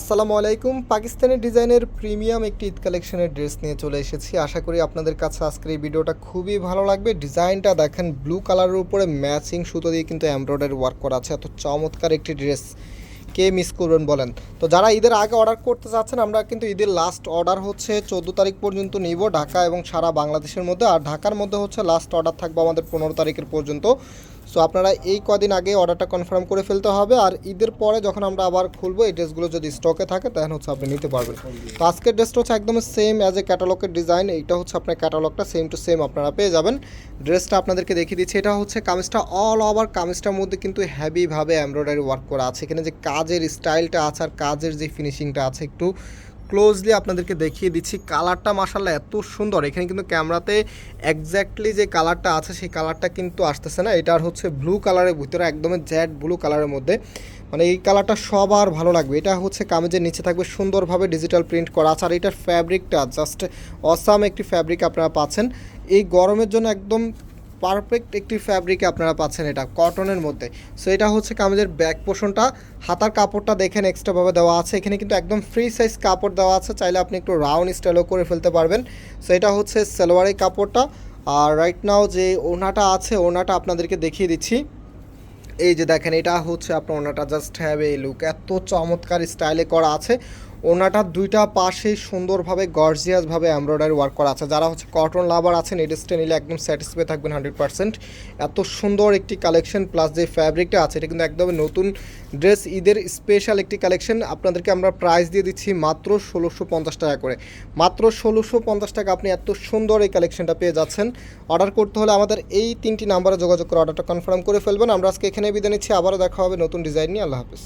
আসসালামু আলাইকুম। পাকিস্তানি ডিজাইনের প্রিমিয়াম একটি ঈদ কালেকশনের ড্রেস নিয়ে চলে এসেছি। আশা করি আপনাদের কাছে আজকের এই ভিডিওটা খুবই ভালো লাগবে। ডিজাইনটা দেখেন, ব্লু কালারের উপরে ম্যাচিং সুতো দিয়ে কিন্তু এমব্রয়ডারি ওয়ার্ক করা আছে। এত চমৎকার একটি ড্রেস। কে মিস করবেন বলেন? তো যারা ঈদের আগে অর্ডার করতে চাচ্ছেন আমরা কিন্তু ঈদের লাস্ট অর্ডার হচ্ছে চোদ্দ তারিখ পর্যন্ত নিব ঢাকা এবং সারা বাংলাদেশের মধ্যে। আর ঢাকার মধ্যে হচ্ছে লাস্ট অর্ডার থাকবে আমাদের পনেরো তারিখের পর্যন্ত। সো আপনারা এই কদিন আগে অর্ডারটা কনফার্ম করে ফেলতে হবে। আর ঈদের পরে যখন আমরা আবার খুলবো, এই ড্রেসগুলো যদি স্টকে থাকে তখন হচ্ছে আপনি নিতে পারবেন। তো আজকের ড্রেসটা হচ্ছে একদম সেম অ্যাজ এ ক্যাটালগের ডিজাইন এইটা হচ্ছে আপনার ক্যাটালগটা সেম টু সেম আপনারা পেয়ে যাবেন। ড্রেসটা আপনাদেরকে দেখিয়ে দিচ্ছি। এটা হচ্ছে কামিজটা অল ওভার কামিজটার মধ্যে কিন্তু হ্যাভিভাবে এমব্রয়ডারি ওয়ার্ক করা আছে। এখানে যে কাজের স্টাইলটা আছে আর কাজের যে ফিনিশিংটা আছে, একটু ক্লোজলি আপনাদেরকে দেখিয়ে দিচ্ছি। কালারটা মাসাল্লাহ এত সুন্দর। এখানে কিন্তু ক্যামেরাতে এক্স্যাক্টলি যে কালারটা আছে, সেই কালারটা কিন্তু আসতেছে না। এটার হচ্ছে ব্লু কালারের ভিতরে একদমই জ্যাড ব্লু কালারের মধ্যে। মানে এই কালারটা সবার ভালো লাগবে। এটা হচ্ছে কামিজের নিচে থাকবে, সুন্দরভাবে ডিজিটাল প্রিন্ট করা আছে। আর এটার ফ্যাব্রিকটা জাস্ট অসাম একটি ফ্যাব্রিক আপনারা পাচ্ছেন। এই গরমের জন্য একদম পারফেক্ট একটি ফ্যাব্রিকে আপনারা পাচ্ছেন এটা কটনের মধ্যে। সো এটা হচ্ছে কামিজের ব্যাক পোর্শনটা হাতার কাপড়টা দেখেন এক্সট্রাভাবে দেওয়া আছে। এখানে কিন্তু একদম ফ্রি সাইজ কাপড় দেওয়া আছে। চাইলে আপনি একটু রাউন্ড স্টাইলও করে ফেলতে পারবেন। সো এটা হচ্ছে সালোয়ারের কাপড়টা। আর রাইট নাও যে ওনাটা আছে ওনাটা আপনাদেরকে দেখিয়ে দিচ্ছি। এই যে দেখেন, এটা হচ্ছে আপনার ওনাটা জাস্ট হ্যাভ এই লুক এত চমৎকার স্টাইলে করা আছে। ওনাটার দুইটা পাশেই সুন্দরভাবে গর্জিয়াসভাবে এমব্রয়ডারি ওয়ার্ক করা আছে। যারা হচ্ছে কটন লাভার আছেন, এই ড্রেসটা নিলে একদম স্যাটিসফাই থাকবেন হান্ড্রেড পার্সেন্ট এত সুন্দর একটি কালেকশন প্লাস যে ফ্যাব্রিকটা আছে, এটা কিন্তু একদম নতুন ড্রেস ঈদের স্পেশাল একটি কালেকশন আপনাদেরকে আমরা প্রাইস দিয়ে দিচ্ছি মাত্র ষোলোশো পঞ্চাশ টাকা করে। মাত্র ষোলোশো পঞ্চাশ টাকা আপনি এত সুন্দর এই কালেকশনটা পেয়ে যাচ্ছেন। অর্ডার করতে হলে আমাদের এই তিনটি নাম্বারে যোগাযোগ করে অর্ডারটা কনফার্ম করে ফেলবেন। আমরা আজকে এখানে বিদায় নিচ্ছি। আবারও দেখা হবে নতুন ডিজাইন নিয়ে। আল্লাহ হাফিজ।